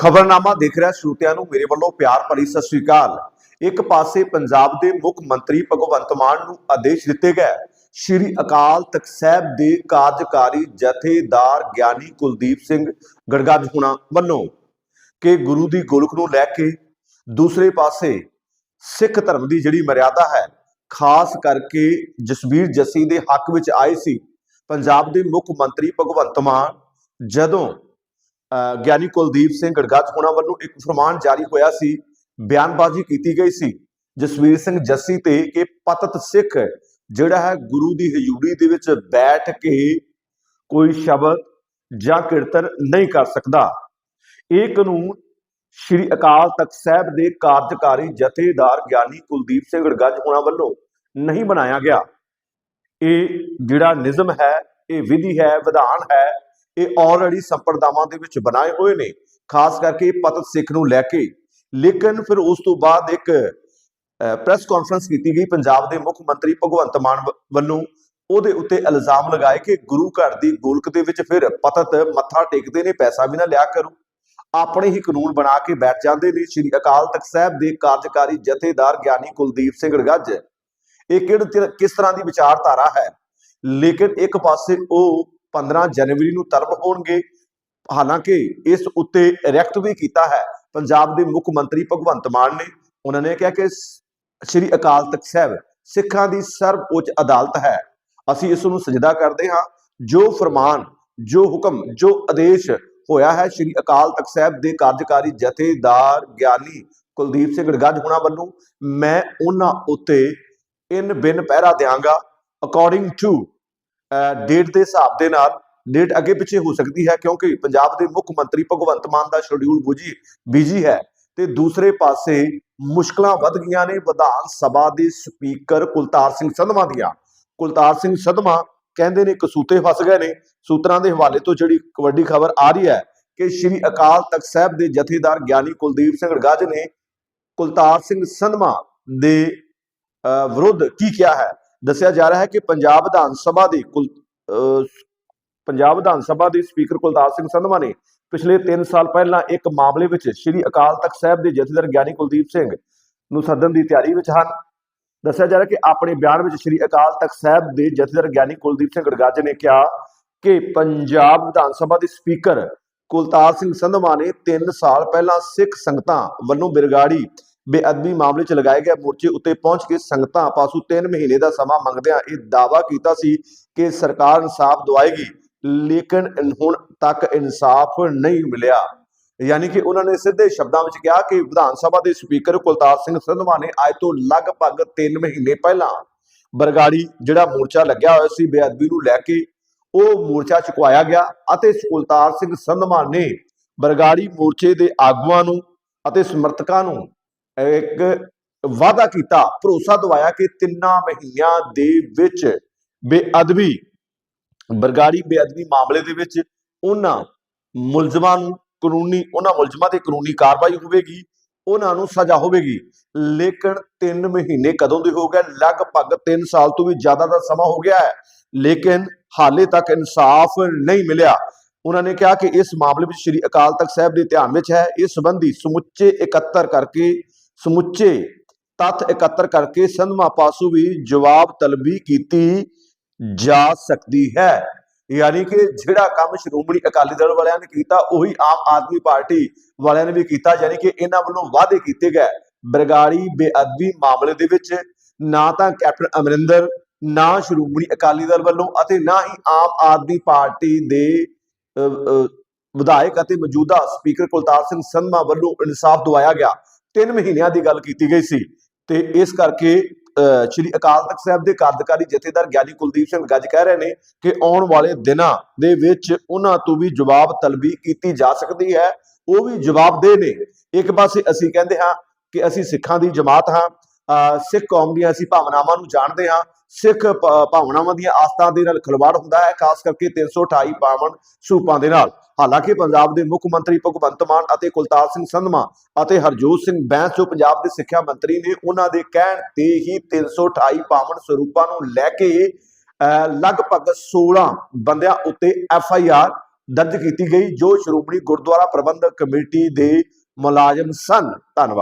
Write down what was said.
ਖਬਰਨਾਮਾ ਦੇਖ ਰਿਹਾ ਸਰੋਤਿਆਂ ਨੂੰ ਮੇਰੇ ਵੱਲੋਂ ਪਿਆਰ ਭਰੀ ਸਤਿ ਸ੍ਰੀ ਅਕਾਲ। ਇੱਕ ਪਾਸੇ ਪੰਜਾਬ ਦੇ ਮੁੱਖ ਮੰਤਰੀ ਭਗਵੰਤ ਮਾਨ ਨੂੰ ਆਦੇਸ਼ ਦਿੱਤੇ ਗਏ। ਸ਼੍ਰੀ ਅਕਾਲ ਤਖਤ ਸਾਹਿਬ ਦੇ ਕਾਰਜਕਾਰੀ ਜਥੇਦਾਰ ਗਿਆਨੀ ਕੁਲਦੀਪ ਸਿੰਘ ਗੜਗੱਜ ਹੁਣਾ ਵੱਲੋਂ ਕਿ ਗੁਰੂ ਦੀ ਗੋਲਕ ਨੂੰ ਲੈ ਕੇ ਦੂਸਰੇ ਪਾਸੇ ਸਿੱਖ ਧਰਮ ਦੀ ਜਿਹੜੀ ਮਰਿਆਦਾ ਹੈ, ਖਾਸ ਕਰਕੇ ਜਸਬੀਰ ਜੱਸੀ ਦੇ ਹੱਕ ਵਿੱਚ ਆਏ ਸੀ। ਪੰਜਾਬ ਦੇ ਮੁੱਖ ਮੰਤਰੀ ਭਗਵੰਤ ਮਾਨ ਜਦੋਂ ਗਿਆਨੀ ਕੁਲਦੀਪ ਸਿੰਘ ਗੜਗੱਜ ਹੋਣਾ ਵੱਲੋਂ ਇੱਕ ਫਰਮਾਨ ਜਾਰੀ ਹੋਇਆ ਸੀ, ਬਿਆਨਬਾਜ਼ੀ ਕੀਤੀ ਗਈ ਸੀ। ਜਸਵੀਰ ਸਿੰਘ ਜੱਸੀ ਤੇ ਕਿ ਪਤਤ ਸਿੱਖ, ਜਿਹੜਾ ਹੈ ਗੁਰੂ ਦੀ ਹਜ਼ੂਰੀ ਦੇ ਵਿੱਚ ਬੈਠ ਕੇ ਕੋਈ ਸ਼ਬਦ ਜਾਂ ਕੀਰਤਨ ਨਹੀਂ ਕਰ ਸਕਦਾ। ਇਹ ਕਾਨੂੰਨ ਸ਼੍ਰੀ ਅਕਾਲ ਤਖਤ ਸਾਹਿਬ ਦੇ ਕਾਰਜਕਾਰੀ ਜਥੇਦਾਰ ਗਿਆਨੀ ਕੁਲਦੀਪ ਸਿੰਘ ਗੜਗੱਜ ਹੋਣਾ ਵੱਲੋਂ ਨਹੀਂ ਬਣਾਇਆ ਗਿਆ। ਇਹ ਜਿਹੜਾ ਨਿਯਮ ਹੈ, ਇਹ ਵਿਧੀ ਹੈ, ਵਿਧਾਨ ਹੈ ਇਹ ਆਲਰੇਡੀ ਸੰਪਰਦਾਵਾਂ ਦੇ ਵਿੱਚ ਬਣਾਏ ਹੋਏ ਨੇ। ਖਾਸ ਕਰਕੇ ਪਤਤ ਸਿੱਖ ਨੂੰ ਲੈ ਕੇ। ਲੇਕਿਨ ਫਿਰ ਉਸ ਤੋਂ ਬਾਅਦ ਇੱਕ ਪ੍ਰੈਸ ਕਾਨਫਰੰਸ ਕੀਤੀ ਗਈ ਪੰਜਾਬ ਦੇ ਮੁੱਖ ਮੰਤਰੀ ਭਗਵੰਤ ਮਾਨ ਵੱਲੋਂ। ਉਹਦੇ ਉੱਤੇ ਇਲਜ਼ਾਮ ਲਗਾਏ ਕਿ ਗੁਰੂ ਘਰ ਦੀ ਗੋਲਕ ਦੇ ਵਿੱਚ ਫਿਰ ਪਤਤ ਮੱਥਾ ਟੇਕਦੇ ਨੇ, ਪੈਸਾ ਵੀ ਨਾ ਲਿਆ ਕਰੋ। ਆਪਣੇ ਹੀ ਕਾਨੂੰਨ ਬਣਾ ਕੇ ਬੈਠ ਜਾਂਦੇ ਨੇ। ਸ਼੍ਰੀ ਅਕਾਲ ਤਖਤ ਸਾਹਿਬ ਦੇ ਕਾਰਜਕਾਰੀ ਜਥੇਦਾਰ ਗਿਆਨੀ ਕੁਲਦੀਪ ਸਿੰਘ ਗੜਗੱਜ ਇਹ ਕਿਹੜੇ ਕਿਸ ਤਰ੍ਹਾਂ ਦੀ ਵਿਚਾਰਧਾਰਾ ਹੈ? ਲੇਕਿਨ ਇੱਕ ਪਾਸੇ ਉਹ 15 ਜਨਵਰੀ ਨੂੰ ਤਰਬ ਹੋਣਗੇ। ਹਾਲਾਂਕਿ ਇਸ ਉੱਤੇ ਰਿਐਕਟ ਵੀ ਕੀਤਾ ਹੈ। ਪੰਜਾਬ ਦੇ ਮੁੱਖ ਮੰਤਰੀ ਭਗਵੰਤ ਮਾਨ ਨੇ ਉਹਨਾਂ ਨੇ ਕਿਹਾ ਕਿ ਸ਼੍ਰੀ ਅਕਾਲ ਤਖਤ ਸਾਹਿਬ ਸਿੱਖਾਂ ਦੀ ਸਰਵਉੱਚ ਅਦਾਲਤ ਹੈ। ਅਸੀਂ ਇਸ ਨੂੰ ਸਜਦਾ ਕਰਦੇ ਹਾਂ। ਜੋ ਫਰਮਾਨ, ਜੋ ਹੁਕਮ, ਜੋ ਆਦੇਸ਼ ਹੋਇਆ ਹੈ, ਸ਼੍ਰੀ ਅਕਾਲ ਤਖਤ ਸਾਹਿਬ ਦੇ ਕਾਰਜਕਾਰੀ ਜਥੇਦਾਰ ਗਿਆਨੀ ਕੁਲਦੀਪ ਸਿੰਘ ਗੜਗੱਜ ਹੋਣਾ ਵੱਲੋਂ ਮੈਂ ਉਹਨਾਂ ਉੱਤੇ ਇਨ ਬਿਨ ਪਹਿਰਾ ਦਿਆਂਗਾ। ਅਕੋਰਡਿੰਗ ਟੂ ਡੇਟ ਦੇ ਹਿਸਾਬ ਦੇ ਨਾਲ ਡੇਟ ਅੱਗੇ ਪਿੱਛੇ ਹੋ ਸਕਦੀ ਹੈ ਕਿਉਂਕਿ ਪੰਜਾਬ ਦੇ ਮੁੱਖ ਮੰਤਰੀ ਭਗਵੰਤ ਮਾਨ ਦਾ ਸ਼ਡਿਊਲ ਬੁਝੀ ਬਿਜ਼ੀ ਹੈ ਤੇ ਦੂਸਰੇ ਪਾਸੇ ਮੁਸ਼ਕਲਾਂ ਵੱਧ ਗਈਆਂ ਨੇ ਵਿਧਾਨ ਸਭਾ ਦੇ ਸਪੀਕਰ ਕੁਲਤਾਰ ਸਿੰਘ ਸੰਧਵਾ ਦੀਆਂ। ਕੁਲਤਾਰ ਸਿੰਘ ਸੰਧਵਾ ਕਹਿੰਦੇ ਨੇ ਕਸੂਤੇ ਫਸ ਗਏ ਨੇ। ਸੂਤਰਾਂ ਦੇ ਹਵਾਲੇ ਤੋਂ ਜਿਹੜੀ ਵੱਡੀ ਖਬਰ ਆ ਰਹੀ ਹੈ ਕਿ ਸ਼੍ਰੀ ਅਕਾਲ ਤਖਤ ਸਾਹਿਬ ਦੇ ਜਥੇਦਾਰ ਗਿਆਨੀ ਕੁਲਦੀਪ ਸਿੰਘ ਗੜਗੱਜ ਨੇ ਕੁਲਤਾਰ ਸਿੰਘ ਸੰਧਵਾ ਦੇ ਅਹ, ਵਿਰੁੱਧ ਕੀ ਕਿਹਾ ਹੈ? ਦੱਸਿਆ ਜਾ ਰਿਹਾ ਹੈ ਕਿ ਪੰਜਾਬ ਵਿਧਾਨ ਸਭਾ ਦੇ ਕੁਲ ਪੰਜਾਬ ਵਿਧਾਨ ਸਭਾ ਦੇ ਸਪੀਕਰ ਕੁਲਤਾਰ ਸਿੰਘ ਸੰਧਵਾ ਨੇ ਪਿਛਲੇ 3 ਸਾਲ ਪਹਿਲਾਂ ਇੱਕ ਮਾਮਲੇ ਵਿੱਚ ਸ਼੍ਰੀ ਅਕਾਲ ਤਖਤ ਸਾਹਿਬ ਦੇ ਜਥੇਦਾਰ ਗਿਆਨੀ ਕੁਲਦੀਪ ਸਿੰਘ ਨੂੰ ਸੱਦਣ ਦੀ ਤਿਆਰੀ ਵਿੱਚ ਹਨ। ਦੱਸਿਆ ਜਾ ਰਿਹਾ ਕਿ ਆਪਣੇ ਬਿਆਨ ਵਿੱਚ ਸ਼੍ਰੀ ਅਕਾਲ ਤਖਤ ਸਾਹਿਬ ਦੇ ਜਥੇਦਾਰ ਗਿਆਨੀ ਕੁਲਦੀਪ ਸਿੰਘ ਗੜਗੱਜ ਨੇ ਕਿਹਾ ਕਿ ਪੰਜਾਬ ਵਿਧਾਨ ਸਭਾ ਦੇ ਸਪੀਕਰ ਕੁਲਤਾਰ ਸਿੰਘ ਸੰਧਵਾ ਨੇ 3 ਸਾਲ ਪਹਿਲਾਂ ਸਿੱਖ ਸੰਗਤਾਂ ਵੱਲੋਂ ਬਿਰਗਾੜੀ ਬੇਅਦਬੀ ਮਾਮਲੇ 'ਚ ਲਗਾਏ ਗਏ ਮੋਰਚੇ ਉੱਤੇ ਪਹੁੰਚ ਕੇ ਸੰਗਤਾਂ ਪਾਸੋਂ 3 ਮਹੀਨੇ ਦਾ ਸਮਾਂ ਮੰਗਦਿਆਂ ਇਹ ਦਾਅਵਾ ਕੀਤਾ ਸੀ ਕਿ ਸਰਕਾਰ ਇਨਸਾਫ ਦਵਾਏਗੀ, ਲੇਕਿਨ ਹੁਣ ਤੱਕ ਇਨਸਾਫ ਨਹੀਂ ਮਿਲਿਆ। ਯਾਨੀ ਕਿ ਉਹਨਾਂ ਨੇ ਸਿੱਧੇ ਸ਼ਬਦਾਂ ਵਿੱਚ ਕਿਹਾ ਕਿ ਵਿਧਾਨ ਸਭਾ ਦੇ ਸਪੀਕਰ ਕੁਲਤਾਰ ਸਿੰਘ ਸੰਧਵਾ ਨੇ ਅੱਜ ਤੋਂ ਲਗਭਗ 3 ਮਹੀਨੇ ਪਹਿਲਾਂ ਬਰਗਾੜੀ ਜਿਹੜਾ ਮੋਰਚਾ ਲੱਗਿਆ ਹੋਇਆ ਸੀ, ਬੇਅਦਬੀ ਨੂੰ ਲੈ ਕੇ ਉਹ ਮੋਰਚਾ ਚੁਕਵਾਇਆ ਗਿਆ ਅਤੇ ਕੁਲਤਾਰ ਸਿੰਘ ਸੰਧਵਾ ਨੇ ਬਰਗਾੜੀ ਮੋਰਚੇ ਦੇ ਆਗੂਆਂ ਨੂੰ ਅਤੇ ਸਮਰਥਕਾਂ ਨੂੰ ਇੱਕ ਵਾਅਦਾ ਕੀਤਾ, ਭਰੋਸਾ ਦਵਾਇਆ ਕਿ ਤਿੰਨਾਂ ਮਹੀਨਿਆਂ ਦੇ ਵਿੱਚ ਬੇਅਦਬੀ, ਬਰਗਾੜੀ ਬੇਅਦਬੀ ਮਾਮਲੇ ਦੇ ਵਿੱਚ ਉਹਨਾਂ ਮੁਲਜ਼ਮਾਂ ਨੂੰ ਕਾਨੂੰਨੀ, ਉਹਨਾਂ ਮੁਲਜ਼ਮਾਂ ਤੇ ਕਾਨੂੰਨੀ ਕਾਰਵਾਈ ਹੋਵੇਗੀ, ਉਹਨਾਂ ਨੂੰ ਸਜ਼ਾ ਹੋਵੇਗੀ। ਲੇਕਿਨ 3 ਮਹੀਨੇ ਕਦੋਂ ਦੇ ਹੋ ਗਏ? ਲਗਭਗ 3 ਸਾਲ ਤੋਂ ਵੀ ਜ਼ਿਆਦਾ ਦਾ ਸਮਾਂ ਹੋ ਗਿਆ ਹੈ। ਲੇਕਿਨ ਹਾਲੇ ਤੱਕ ਇਨਸਾਫ ਨਹੀਂ ਮਿਲਿਆ। ਉਹਨਾਂ ਨੇ ਕਿਹਾ ਕਿ ਇਸ ਮਾਮਲੇ ਵਿੱਚ ਸ਼੍ਰੀ ਅਕਾਲ ਤਖਤ ਸਾਹਿਬ ਦੇ ਧਿਆਨ ਵਿੱਚ ਹੈ। ਇਸ ਸੰਬੰਧੀ ਸਮੁੱਚੇ ਇਕੱਤਰ ਕਰਕੇ ਸਮੁੱਚੇ ਤੱਥ ਇਕੱਤਰ ਕਰਕੇ ਸੰਧਮਾ ਪਾਸੂ ਵੀ ਜਵਾਬ ਤਲਬੀ ਕੀਤੀ ਜਾ ਸਕਦੀ ਹੈ। ਯਾਨੀ ਕਿ ਜਿਹੜਾ ਕੰਮ ਸ਼੍ਰੋਮਣੀ ਅਕਾਲੀ ਦਲ ਵਾਲਿਆਂ ਨੇ ਕੀਤਾ, ਉਹੀ ਆਮ ਆਦਮੀ ਪਾਰਟੀ ਵਾਲਿਆਂ ਨੇ ਵੀ ਕੀਤਾ, ਯਾਨੀ ਕਿ ਇਹਨਾਂ ਵੱਲੋਂ ਵਾਅਦੇ ਕੀਤੇ ਗਏ। ਬਰਗਾੜੀ ਬੇਅਦਬੀ ਮਾਮਲੇ ਦੇ ਵਿੱਚ ਨਾ ਤਾਂ ਕੈਪਟਨ ਅਮਰਿੰਦਰ, ਨਾ ਸ਼੍ਰੋਮਣੀ ਅਕਾਲੀ ਦਲ ਵੱਲੋਂ ਅਤੇ ਨਾ ਹੀ ਆਮ ਆਦਮੀ ਪਾਰਟੀ ਦੇ ਵਿਧਾਇਕ ਅਤੇ ਮੌਜੂਦਾ ਸਪੀਕਰ ਕੁਲਤਾਰ ਸਿੰਘ ਸੰਧਮਾ ਵੱਲੋਂ ਇਨਸਾਫ ਦਵਾਇਆ ਗਿਆ। 3 ਮਹੀਨਿਆਂ ਦੀ ਗੱਲ ਕੀਤੀ ਗਈ ਸੀ ਤੇ ਇਸ ਕਰਕੇ ਅ, ਸ਼੍ਰੀ ਅਕਾਲ ਤਖਤ ਸਾਹਿਬ ਦੇ ਕਾਰਜਕਾਰੀ ਜਥੇਦਾਰ ਗਿਆਨੀ ਕੁਲਦੀਪ ਸਿੰਘ ਗੱਜ ਕਹਿ ਰਹੇ ਨੇ ਕਿ ਆਉਣ ਵਾਲੇ ਦਿਨਾਂ ਦੇ ਵਿੱਚ ਉਹਨਾਂ ਤੋਂ ਵੀ ਜਵਾਬ ਤਲਬੀ ਕੀਤੀ ਜਾ ਸਕਦੀ ਹੈ। ਉਹ ਵੀ ਜਵਾਬਦੇ ਨੇ। ਇੱਕ ਪਾਸੇ ਅਸੀਂ ਕਹਿੰਦੇ ਹਾਂ ਕਿ ਅਸੀਂ ਸਿੱਖਾਂ ਦੀ ਜਮਾਤ ਹਾਂ। ਸਿੱਖ ਕੌਮ ਦੀਆਂ ਅਸੀਂ ਭਾਵਨਾਵਾਂ ਨੂੰ ਜਾਣਦੇ ਹਾਂ। ਸਿੱਖ ਭਾਵਨਾਵਾਂ ਦੀਆਂ ਆਸਥਾ ਦੇ ਨਾਲ ਖਿਲਵਾੜ ਹੁੰਦਾ ਹੈ ਖਾਸ ਕਰਕੇ 328 ਪਾਵਨ ਸਰੂਪਾਂ ਦੇ ਨਾਲ। ਹਾਲਾਂਕਿ ਪੰਜਾਬ ਦੇ ਮੁੱਖ ਮੰਤਰੀ ਭਗਵੰਤ ਮਾਨ ਅਤੇ ਕੁਲਤਾਰ ਸਿੰਘ ਸੰਧਮਾ ਅਤੇ ਹਰਜੋਤ ਸਿੰਘ ਬੈਂਸ ਜੋ ਪੰਜਾਬ ਦੇ ਸਿੱਖਿਆ ਮੰਤਰੀ ਨੇ ਉਹਨਾਂ ਦੇ ਕਹਿਣ ਤੇ ਹੀ 328 ਪਾਵਨ ਸਰੂਪਾਂ ਨੂੰ ਲੈ ਕੇ ਅਹ, ਲਗਭਗ 16 ਬੰਦਿਆਂ ਉੱਤੇ ਐਫ ਆਈ ਆਰ ਦਰਜ ਕੀਤੀ ਗਈ ਜੋ ਸ਼੍ਰੋਮਣੀ ਗੁਰਦੁਆਰਾ ਪ੍ਰਬੰਧਕ ਕਮੇਟੀ ਦੇ ਮੁਲਾਜ਼ਮ ਸਨ। ਧੰਨਵਾਦ।